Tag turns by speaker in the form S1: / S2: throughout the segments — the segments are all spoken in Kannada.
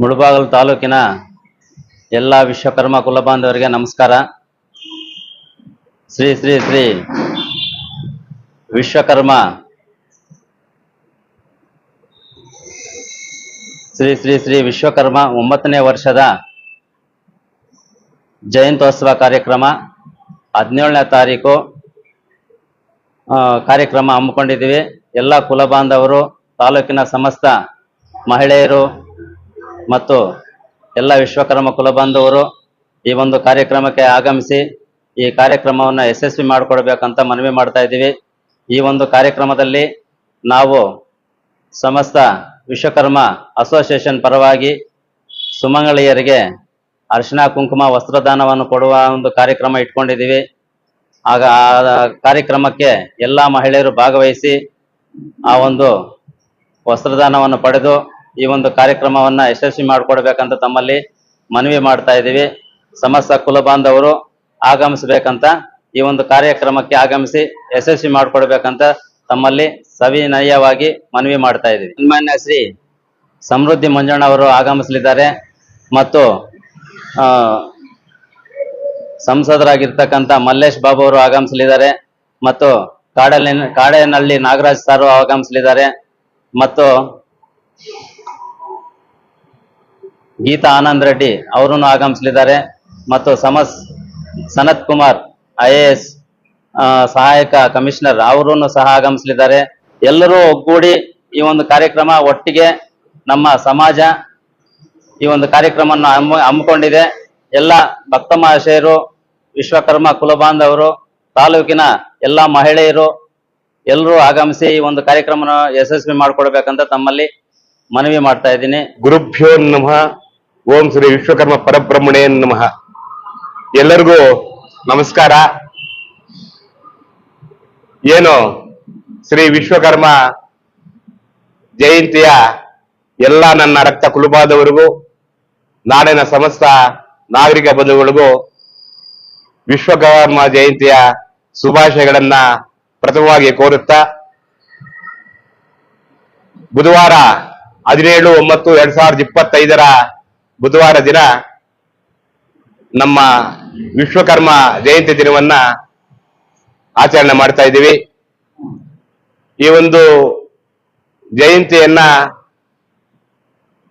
S1: ಮುಳಬಾಗಲು ತಾಲೂಕಿನ ಎಲ್ಲ ವಿಶ್ವಕರ್ಮ ಕುಲಬಾಂಧವರಿಗೆ ನಮಸ್ಕಾರ. ಶ್ರೀ ಶ್ರೀ ಶ್ರೀ ವಿಶ್ವಕರ್ಮ. ಶ್ರೀ ಶ್ರೀ ಶ್ರೀ ವಿಶ್ವಕರ್ಮ ಒಂಬತ್ತನೇ ವರ್ಷದ ಜಯಂತ್ಯೋತ್ಸವ ಕಾರ್ಯಕ್ರಮ ಹದಿನೇಳನೇ ತಾರೀಕು ಕಾರ್ಯಕ್ರಮ ಹಮ್ಮಿಕೊಂಡಿದ್ದೀವಿ. ಎಲ್ಲ ಕುಲಬಾಂಧವರು ತಾಲೂಕಿನ ಸಮಸ್ತ ಮಹಿಳೆಯರು ಮತ್ತು ಎಲ್ಲ ವಿಶ್ವಕರ್ಮ ಕುಲಬಾಂಧವರು ಈ ಒಂದು ಕಾರ್ಯಕ್ರಮಕ್ಕೆ ಆಗಮಿಸಿ ಈ ಕಾರ್ಯಕ್ರಮವನ್ನು ಯಶಸ್ವಿ ಮಾಡಿಕೊಡ್ಬೇಕಂತ ಮನವಿ ಮಾಡ್ತಾ ಇದ್ದೀವಿ. ಈ ಒಂದು ಕಾರ್ಯಕ್ರಮದಲ್ಲಿ ನಾವು ಸಮಸ್ತ ವಿಶ್ವಕರ್ಮ ಅಸೋಸಿಯೇಷನ್ ಪರವಾಗಿ ಸುಮಂಗಳಿಯರಿಗೆ ಅರ್ಶಿನ ಕುಂಕುಮ ವಸ್ತ್ರದಾನವನ್ನು ಕೊಡುವ ಒಂದು ಕಾರ್ಯಕ್ರಮ ಇಟ್ಕೊಂಡಿದ್ದೀವಿ. ಆಗ ಆ ಕಾರ್ಯಕ್ರಮಕ್ಕೆ ಎಲ್ಲ ಮಹಿಳೆಯರು ಭಾಗವಹಿಸಿ ಆ ಒಂದು ವಸ್ತ್ರದಾನವನ್ನು ಪಡೆದು ಈ ಒಂದು ಕಾರ್ಯಕ್ರಮವನ್ನ ಯಶಸ್ವಿ ಮಾಡಿಕೊಡ್ಬೇಕಂತ ತಮ್ಮಲ್ಲಿ ಮನವಿ ಮಾಡ್ತಾ ಇದ್ದೀವಿ. ಸಮಸ್ತ ಕುಲ ಬಾಂಧವರು ಆಗಮಿಸಬೇಕಂತ ಈ ಒಂದು ಕಾರ್ಯಕ್ರಮಕ್ಕೆ ಆಗಮಿಸಿ ಯಶಸ್ವಿ ಮಾಡಿಕೊಡ್ಬೇಕಂತ ತಮ್ಮಲ್ಲಿ ಸವಿನಯವಾಗಿ ಮನವಿ ಮಾಡ್ತಾ ಇದ್ದೀವಿ. ಸನ್ಮಾನ್ಯ ಶ್ರೀ ಸಮೃದ್ಧಿ ಮಂಜಣ್ಣ ಅವರು ಆಗಮಿಸಲಿದ್ದಾರೆ ಮತ್ತು ಆ, ಸಂಸದರಾಗಿರ್ತಕ್ಕಂಥ ಮಲ್ಲೇಶ್ ಬಾಬು ಅವರು ಆಗಮಿಸಲಿದ್ದಾರೆ ಮತ್ತು ಕಾಡಲಿನ ಕಾಡೇನಹಳ್ಳಿ ನಾಗರಾಜ್ ಸಾರು ಆಗಮಿಸಲಿದ್ದಾರೆ ಮತ್ತು ಗೀತಾ ಆನಂದ್ ರೆಡ್ಡಿ ಅವರನ್ನು ಆಗಮಿಸಲಿದ್ದಾರೆ. ಮತ್ತು ಸಮಸ್ Sanath Kumar, I A S ಸಹಾಯಕ ಕಮಿಷನರ್ ಅವರನ್ನು ಸಹ ಆಗಮಿಸಲಿದ್ದಾರೆ. ಎಲ್ಲರೂ ಒಗ್ಗೂಡಿ ಈ ಒಂದು ಕಾರ್ಯಕ್ರಮ ಒಟ್ಟಿಗೆ ನಮ್ಮ ಸಮಾಜ ಈ ಒಂದು ಕಾರ್ಯಕ್ರಮವನ್ನು ಹಮ್ಮು ಹಮ್ಮಿಕೊಂಡಿದೆ. ಎಲ್ಲ ಭಕ್ತ ಮಹಾಶಯರು, ವಿಶ್ವಕರ್ಮ ಕುಲಬಾಂಧವರು ತಾಲೂಕಿನ ಎಲ್ಲ ಮಹಿಳೆಯರು ಎಲ್ಲರೂ ಆಗಮಿಸಿ ಈ ಒಂದು ಕಾರ್ಯಕ್ರಮನ ಯಶಸ್ವಿ ಮಾಡಿಕೊಡ್ಬೇಕಂತ ತಮ್ಮಲ್ಲಿ ಮನವಿ ಮಾಡ್ತಾ ಇದ್ದೀನಿ.
S2: ಗುರುಭ್ಯೋ ನಮಃ. ಓಂ ಶ್ರೀ ವಿಶ್ವಕರ್ಮ ಪರಬ್ರಹ್ಮಣೇ ನಮಃ. ಎಲ್ಲರಿಗೂ ನಮಸ್ಕಾರ. ಏನು ಶ್ರೀ ವಿಶ್ವಕರ್ಮ ಜಯಂತಿಯ ಎಲ್ಲ ನನ್ನ ರಕ್ತ ಕುಲುಬಾದವರಿಗೂ, ನಾಡಿನ ಸಮಸ್ತ ನಾಗರಿಕ ಬಂಧುಗಳಿಗೂ ವಿಶ್ವಕರ್ಮ ಜಯಂತಿಯ ಶುಭಾಶಯಗಳನ್ನ ಪ್ರಥಮವಾಗಿ ಕೋರುತ್ತಾ, ಬುಧವಾರ ಹದಿನೇಳು ಒಂಬತ್ತು ಎರಡ್ ಸಾವಿರದ ಇಪ್ಪತ್ತೈದರ ಬುಧವಾರ ದಿನ ನಮ್ಮ ವಿಶ್ವಕರ್ಮ ಜಯಂತಿ ದಿನವನ್ನ ಆಚರಣೆ ಮಾಡ್ತಾ ಇದ್ದೀವಿ. ಈ ಒಂದು ಜಯಂತಿಯನ್ನ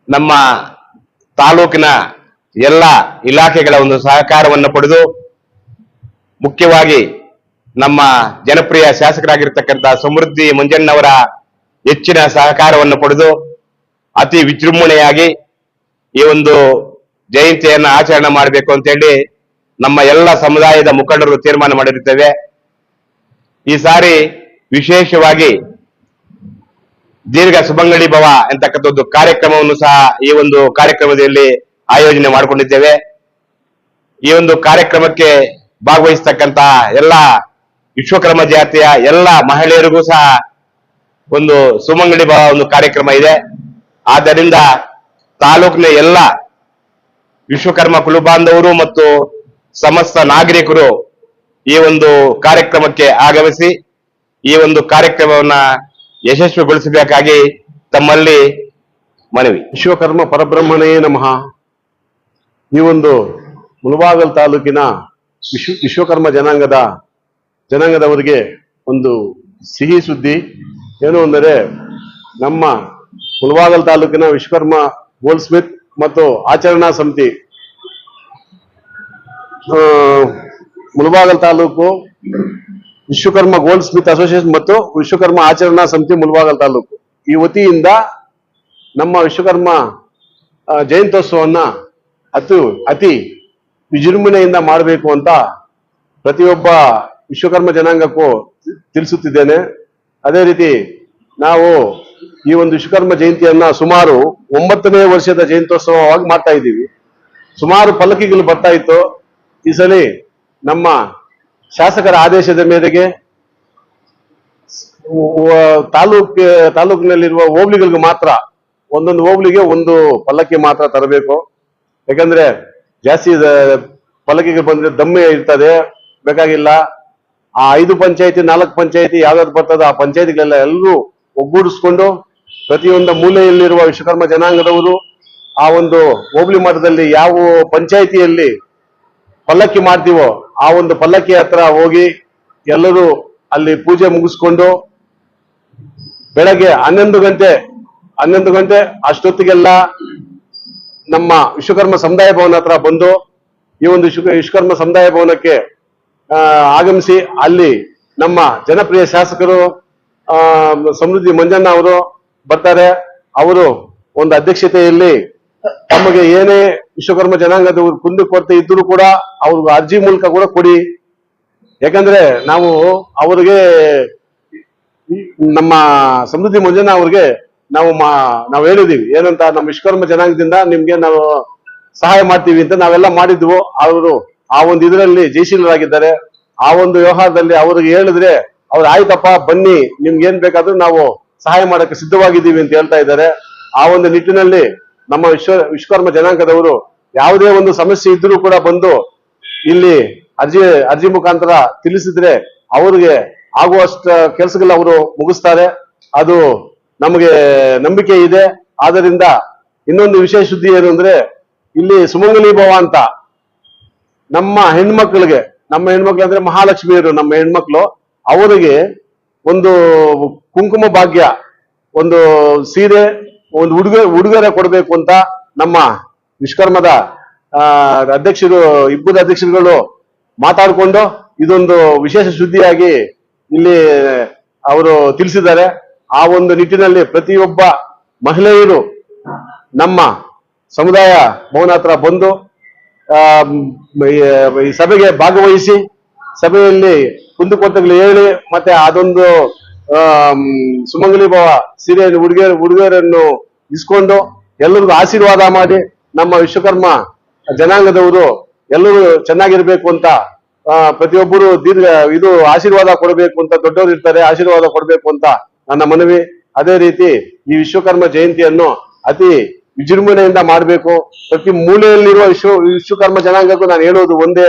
S2: ನಮ್ಮ ತಾಲೂಕಿನ ಎಲ್ಲ ಇಲಾಖೆಗಳ ಒಂದು ಸಹಕಾರವನ್ನು ಪಡೆದು ಮುಖ್ಯವಾಗಿ ನಮ್ಮ ಜನಪ್ರಿಯ ಶಾಸಕರಾಗಿರ್ತಕ್ಕಂಥ ಸಮೃದ್ಧಿ ಮುಂಜಣ್ಣವರ ಹೆಚ್ಚಿನ ಸಹಕಾರವನ್ನು ಪಡೆದು ಅತಿ ವಿಜೃಂಭಣೆಯಾಗಿ ಈ ಒಂದು ಜಯಂತಿಯನ್ನ ಆಚರಣೆ ಮಾಡಬೇಕು ಅಂತೇಳಿ ನಮ್ಮ ಎಲ್ಲ ಸಮುದಾಯದ ಮುಖಂಡರು ತೀರ್ಮಾನ ಮಾಡಿರುತ್ತೇವೆ. ಈ ಸಾರಿ ವಿಶೇಷವಾಗಿ ದೀರ್ಘ ಸುಮಂಗಳಿ ಭವ ಎಂತಕ್ಕಂಥ ಒಂದು ಕಾರ್ಯಕ್ರಮವನ್ನು ಸಹ ಈ ಒಂದು ಕಾರ್ಯಕ್ರಮದಲ್ಲಿ ಆಯೋಜನೆ ಮಾಡಿಕೊಂಡಿದ್ದೇವೆ. ಈ ಒಂದು ಕಾರ್ಯಕ್ರಮಕ್ಕೆ ಭಾಗವಹಿಸತಕ್ಕಂತಹ ಎಲ್ಲ ವಿಶ್ವಕರ್ಮ ಜಾತಿಯ ಎಲ್ಲ ಮಹಿಳೆಯರಿಗೂ ಸಹ ಒಂದು ಸುಮಂಗಳಿ ಭವ ಒಂದು ಕಾರ್ಯಕ್ರಮ ಇದೆ. ಆದ್ದರಿಂದ ತಾಲೂಕಿನ ಎಲ್ಲ ವಿಶ್ವಕರ್ಮ ಕುಲಬಾಂಧವರು ಮತ್ತು ಸಮಸ್ತ ನಾಗರಿಕರು ಈ ಒಂದು ಕಾರ್ಯಕ್ರಮಕ್ಕೆ ಆಗಮಿಸಿ, ಈ ಒಂದು ಕಾರ್ಯಕ್ರಮವನ್ನ ಯಶಸ್ವಿಗೊಳಿಸಬೇಕಾಗಿ ತಮ್ಮಲ್ಲಿ ಮನವಿ.
S3: ವಿಶ್ವಕರ್ಮ ಪರಬ್ರಹ್ಮಣೇ ನಮಃ. ಈ ಒಂದು ಮುಳಬಾಗಲ್ ತಾಲೂಕಿನ ವಿಶ್ವ, ವಿಶ್ವಕರ್ಮ ಜನಾಂಗದ, ಜನಾಂಗದವರಿಗೆ ಒಂದು ಸಿಹಿ ಸುದ್ದಿ. ಏನು ಅಂದರೆ, ನಮ್ಮ ಮುಳಬಾಗಲ್ ತಾಲೂಕಿನ ವಿಶ್ವಕರ್ಮ ಗೋಲ್ಡ್ ಸ್ಮಿತ್ ಮತ್ತು ಆಚರಣಾ ಸಮಿತಿ. Mulbagal taluk Vishwakarma goldsmith association ಮತ್ತು ವಿಶ್ವಕರ್ಮ ಆಚರಣಾ ಸಮಿತಿ ಮುಳಬಾಗಲ್ ತಾಲೂಕು. ಈ ವತಿಯಿಂದ ನಮ್ಮ ವಿಶ್ವಕರ್ಮ ಜಯಂತ್ಯೋತ್ಸವನ್ನ ಅತಿ ಅತಿ ವಿಜೃಂಭಣೆಯಿಂದ ಮಾಡಬೇಕು ಅಂತ ಪ್ರತಿಯೊಬ್ಬ ವಿಶ್ವಕರ್ಮ ಜನಾಂಗಕ್ಕೂ ತಿಳಿಸುತ್ತಿದ್ದೇನೆ. ಅದೇ ರೀತಿ ನಾವು ಈ ಒಂದು ವಿಶ್ವಕರ್ಮ ಜಯಂತಿಯನ್ನ ಸುಮಾರು ಒಂಬತ್ತನೇ ವರ್ಷದ ಜಯಂತ್ಯೋತ್ಸವವಾಗಿ ಮಾಡ್ತಾ ಇದ್ದೀವಿ. ಸುಮಾರು ಪಲ್ಲಕಿಗಳು ಬರ್ತಾ ಇತ್ತು. ಈ ಸಲ ನಮ್ಮ ಶಾಸಕರ ಆದೇಶದ ಮೇರೆಗೆ ತಾಲೂಕ್, ತಾಲೂಕಿನಲ್ಲಿರುವ ಹೋಬಳಿಗಳಿಗೆ ಮಾತ್ರ ಒಂದೊಂದು ಹೋಬಳಿಗೆ ಒಂದು ಪಲ್ಲಕ್ಕಿ ಮಾತ್ರ ತರಬೇಕು. ಯಾಕಂದ್ರೆ ಜಾಸ್ತಿ ಪಲ್ಲಕ್ಕಿಗೆ ಬಂದ್ರೆ ದಮ್ಮೆ ಇರ್ತದೆ, ಬೇಕಾಗಿಲ್ಲ. ಆ ಐದು ಪಂಚಾಯತಿ, ನಾಲ್ಕು ಪಂಚಾಯತಿ, ಯಾವ್ದಾದ್ರು ಬರ್ತದ, ಆ ಪಂಚಾಯತಿಗಳೆಲ್ಲ ಎಲ್ಲರೂ ಒಗ್ಗೂಡಿಸ್ಕೊಂಡು ಪ್ರತಿಯೊಂದು ಮೂಲೆಯಲ್ಲಿರುವ ವಿಶ್ವಕರ್ಮ ಜನಾಂಗದವರು ಆ ಒಂದು ಹೋಬಳಿ ಮಠದಲ್ಲಿ ಯಾವ ಪಂಚಾಯಿತಿಯಲ್ಲಿ ಪಲ್ಲಕ್ಕಿ ಮಾಡ್ತೀವೋ ಆ ಒಂದು ಪಲ್ಲಕ್ಕಿ ಹತ್ರ ಹೋಗಿ ಎಲ್ಲರೂ ಅಲ್ಲಿ ಪೂಜೆ ಮುಗಿಸ್ಕೊಂಡು ಬೆಳಗ್ಗೆ ಹನ್ನೊಂದು ಗಂಟೆ ಹನ್ನೊಂದು ಗಂಟೆ ಅಷ್ಟೊತ್ತಿಗೆಲ್ಲ ನಮ್ಮ ವಿಶ್ವಕರ್ಮ ಸಮುದಾಯ ಭವನ ಹತ್ರ ಬಂದು ಈ ಒಂದು ವಿಶ್ವ ವಿಶ್ವಕರ್ಮ ಸಮುದಾಯ ಭವನಕ್ಕೆ ಆಗಮಿಸಿ ಅಲ್ಲಿ ನಮ್ಮ ಜನಪ್ರಿಯ ಶಾಸಕರು ಸಮೃದ್ಧಿ ಮಂಜಣ್ಣ ಅವರು ಬರ್ತಾರೆ. ಅವರು ಒಂದು ಅಧ್ಯಕ್ಷತೆಯಲ್ಲಿ ತಮಗೆ ಏನೇ ವಿಶ್ವಕರ್ಮ ಜನಾಂಗದ ಕುಂದು ಕೊರತೆ ಇದ್ರೂ ಕೂಡ ಅವ್ರಿಗೆ ಅರ್ಜಿ ಮೂಲಕ ಕೂಡ ಕೊಡಿ. ಯಾಕಂದ್ರೆ ನಾವು ಅವರಿಗೆ ನಮ್ಮ ಸಮೃದ್ಧಿ ಮಂಜನ ಅವ್ರಿಗೆ ನಾವು ಮಾ, ನಾವು ಹೇಳಿದೀವಿ. ಏನಂತ, ನಮ್ಮ ವಿಶ್ವಕರ್ಮ ಜನಾಂಗದಿಂದ ನಿಮ್ಗೆ ನಾವು ಸಹಾಯ ಮಾಡ್ತೀವಿ ಅಂತ ನಾವೆಲ್ಲ ಮಾಡಿದ್ವು. ಅವರು ಆ ಒಂದು ಇದರಲ್ಲಿ ಜಯಶೀಲರಾಗಿದ್ದಾರೆ. ಆ ಒಂದು ವ್ಯವಹಾರದಲ್ಲಿ ಅವ್ರಿಗೆ ಹೇಳಿದ್ರೆ ಅವ್ರು, ಆಯ್ತಪ್ಪ, ಬನ್ನಿ. ನಿಮ್ಗೆ ಏನ್ ಬೇಕಾದ್ರೂ ನಾವು ಸಹಾಯ ಮಾಡಕ್ಕೆ ಸಿದ್ಧವಾಗಿದ್ದೀವಿ ಅಂತ ಹೇಳ್ತಾ ಇದ್ದಾರೆ. ಆ ಒಂದು ನಿಟ್ಟಿನಲ್ಲಿ ನಮ್ಮ ವಿಶ್ವ, ವಿಶ್ವಕರ್ಮ ಜನಾಂಗದವರು ಯಾವುದೇ ಒಂದು ಸಮಸ್ಯೆ ಇದ್ರೂ ಕೂಡ ಬಂದು ಇಲ್ಲಿ ಅರ್ಜಿ ಅರ್ಜಿ ಮುಖಾಂತರ ತಿಳಿಸಿದ್ರೆ ಅವರಿಗೆ ಆಗುವಷ್ಟು ಕೆಲಸಗಳು ಅವರು ಮುಗಿಸ್ತಾರೆ. ಅದು ನಮಗೆ ನಂಬಿಕೆ ಇದೆ. ಆದ್ದರಿಂದ ಇನ್ನೊಂದು ವಿಶೇಷ ಸುದ್ದಿ ಏನು ಅಂದ್ರೆ, ಇಲ್ಲಿ ಸುಮಂಗಲಿ ಭವ ಅಂತ ನಮ್ಮ ಹೆಣ್ಮಕ್ಳಿಗೆ, ನಮ್ಮ ಹೆಣ್ಮಕ್ಳು ಅಂದ್ರೆ ಮಹಾಲಕ್ಷ್ಮಿಯರು ನಮ್ಮ ಹೆಣ್ಮಕ್ಳು, ಅವರಿಗೆ ಒಂದು ಕುಂಕುಮ ಭಾಗ್ಯ, ಒಂದು ಸೀರೆ, ಒಂದು ಉಡುಗೆ, ಉಡುಗೊರೆ ಕೊಡಬೇಕು ಅಂತ ನಮ್ಮ ವಿಶ್ವಕರ್ಮದ ಅಧ್ಯಕ್ಷರು, ಇಬ್ಬರು ಅಧ್ಯಕ್ಷರುಗಳು ಮಾತಾಡಿಕೊಂಡು ಇದೊಂದು ವಿಶೇಷ ಸುದ್ದಿಯಾಗಿ ಇಲ್ಲಿ ಅವರು ತಿಳಿಸಿದ್ದಾರೆ. ಆ ಒಂದು ನಿಟ್ಟಿನಲ್ಲಿ ಪ್ರತಿಯೊಬ್ಬ ಮಹಿಳೆಯರು ನಮ್ಮ ಸಮುದಾಯ ಭವನ ಹತ್ರ ಬಂದು ಈ ಸಭೆಗೆ ಭಾಗವಹಿಸಿ ಸಭೆಯಲ್ಲಿ ಕುಂದುಕೊರತೆಗಳು ಹೇಳಿ ಮತ್ತೆ ಅದೊಂದು ಸುಮಂಗಲಿ ಭಾವ ಸೀರೆ ಉಡುಗೆ ಹುಡುಗಿಯರನ್ನು ಇಸ್ಕೊಂಡು ಎಲ್ಲರಿಗೂ ಆಶೀರ್ವಾದ ಮಾಡಿ ನಮ್ಮ ವಿಶ್ವಕರ್ಮ ಜನಾಂಗದವರು ಎಲ್ಲರೂ ಚೆನ್ನಾಗಿರ್ಬೇಕು ಅಂತ ಪ್ರತಿಯೊಬ್ಬರು ದೀರ್ಘ ಇದು ಆಶೀರ್ವಾದ ಕೊಡಬೇಕು ಅಂತ ದೊಡ್ಡವರು ಇರ್ತಾರೆ, ಆಶೀರ್ವಾದ ಕೊಡಬೇಕು ಅಂತ ನನ್ನ ಮನವಿ. ಅದೇ ರೀತಿ ಈ ವಿಶ್ವಕರ್ಮ ಜಯಂತಿಯನ್ನು ಅತಿ ವಿಜೃಂಭಣೆಯಿಂದ ಮಾಡಬೇಕು. ಪ್ರತಿ ಮೂಲೆಯಲ್ಲಿರುವ ವಿಶ್ವ, ವಿಶ್ವಕರ್ಮ ಜನಾಂಗಕ್ಕೂ ನಾನು ಹೇಳೋದು ಒಂದೇ.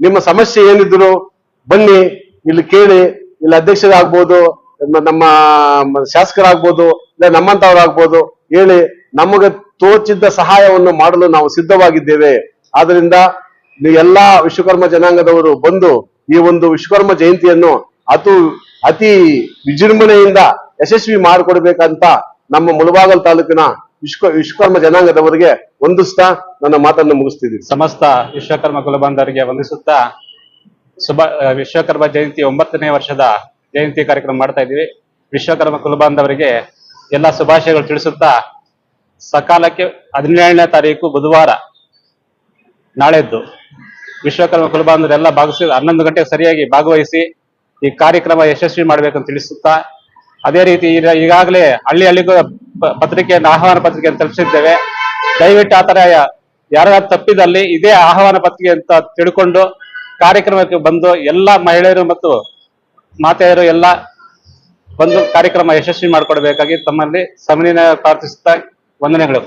S3: ನಿಮ್ಮ ಸಮಸ್ಯೆ ಏನಿದ್ರು ಬನ್ನಿ, ಇಲ್ಲಿ ಕೇಳಿ, ಇಲ್ಲಿ ಅಧ್ಯಕ್ಷರಾಗ್ಬೋದು, ನಮ್ಮ- ಶಾಸಕರಾಗ್ಬೋದು, ಇಲ್ಲ ನಮ್ಮಂತವರಾಗ್ಬೋದು, ಹೇಳಿ ನಮಗೆ ತೋಚಿದ್ದ ಸಹಾಯವನ್ನು ಮಾಡಲು ನಾವು ಸಿದ್ಧವಾಗಿದ್ದೇವೆ. ಆದ್ರಿಂದ ಎಲ್ಲಾ ವಿಶ್ವಕರ್ಮ ಜನಾಂಗದವರು ಬಂದು ಈ ಒಂದು ವಿಶ್ವಕರ್ಮ ಜಯಂತಿಯನ್ನು ಅತು, ಅತಿ ವಿಜೃಂಭಣೆಯಿಂದ ಯಶಸ್ವಿ ಮಾಡಿಕೊಡ್ಬೇಕಂತ ನಮ್ಮ ಮುಳಬಾಗಲ್ ತಾಲೂಕಿನ ವಿಶ್ವ ವಿಶ್ವಕರ್ಮ ಜನಾಂಗದವರಿಗೆ ವಂದಿಸ್ತಾ ನನ್ನ ಮಾತನ್ನು ಮುಗಿಸ್ತಿದ್ದೀನಿ.
S4: ಸಮಸ್ತ ವಿಶ್ವಕರ್ಮ ಕುಲಬಾಂಧವರಿಗೆ ವಂದಿಸುತ್ತಾ ಶುಭ ವಿಶ್ವಕರ್ಮ ಜಯಂತಿ ಒಂಬತ್ತನೇ ವರ್ಷದ ಜಯಂತಿ ಕಾರ್ಯಕ್ರಮ ಮಾಡ್ತಾ ಇದ್ದೀವಿ. ವಿಶ್ವಕರ್ಮ ಕುಲಬಾಂಧವರಿಗೆ ಎಲ್ಲ ಶುಭಾಶಯಗಳು ತಿಳಿಸುತ್ತಾ ಸಕಾಲಕ್ಕೆ ಹದಿನೇಳನೇ ತಾರೀಕು ಬುಧವಾರ ನಾಳೆದ್ದು ವಿಶ್ವಕರ್ಮ ಕುಲಬಾಂಧವರೆಲ್ಲ ಭಾಗಿಸಿ ಹನ್ನೊಂದು ಗಂಟೆಗೆ ಸರಿಯಾಗಿ ಭಾಗವಹಿಸಿ ಈ ಕಾರ್ಯಕ್ರಮ ಯಶಸ್ವಿ ಮಾಡಬೇಕಂತ ತಿಳಿಸುತ್ತಾ, ಅದೇ ರೀತಿ ಈಗ- ಈಗಾಗಲೇ ಹಳ್ಳಿ ಹಳ್ಳಿಗೂ ಪತ್ರಿಕೆಯನ್ನು, ಆಹ್ವಾನ ಪತ್ರಿಕೆಯನ್ನು ತಲುಪಿಸಿದ್ದೇವೆ ದಯವಿಟ್ಟು ಆತರ ಯಾರ ತಪ್ಪಿದಲ್ಲಿ ಇದೇ ಆಹ್ವಾನ ಪತ್ರಿಕೆ ಅಂತ ತಿಳ್ಕೊಂಡು ಕಾರ್ಯಕ್ರಮಕ್ಕೆ ಬಂದು ಎಲ್ಲ ಮಹಿಳೆಯರು ಮತ್ತು ಮಾತೆಯರು ಎಲ್ಲ ಬಂದು ಕಾರ್ಯಕ್ರಮ ಯಶಸ್ವಿ ಮಾಡಿಕೊಡ್ಬೇಕಾಗಿ ತಮ್ಮಲ್ಲಿ ಸಮನ್ವಯ ಪ್ರಾರ್ಥಿಸುತ್ತಾ ವಂದನೆಗಳು.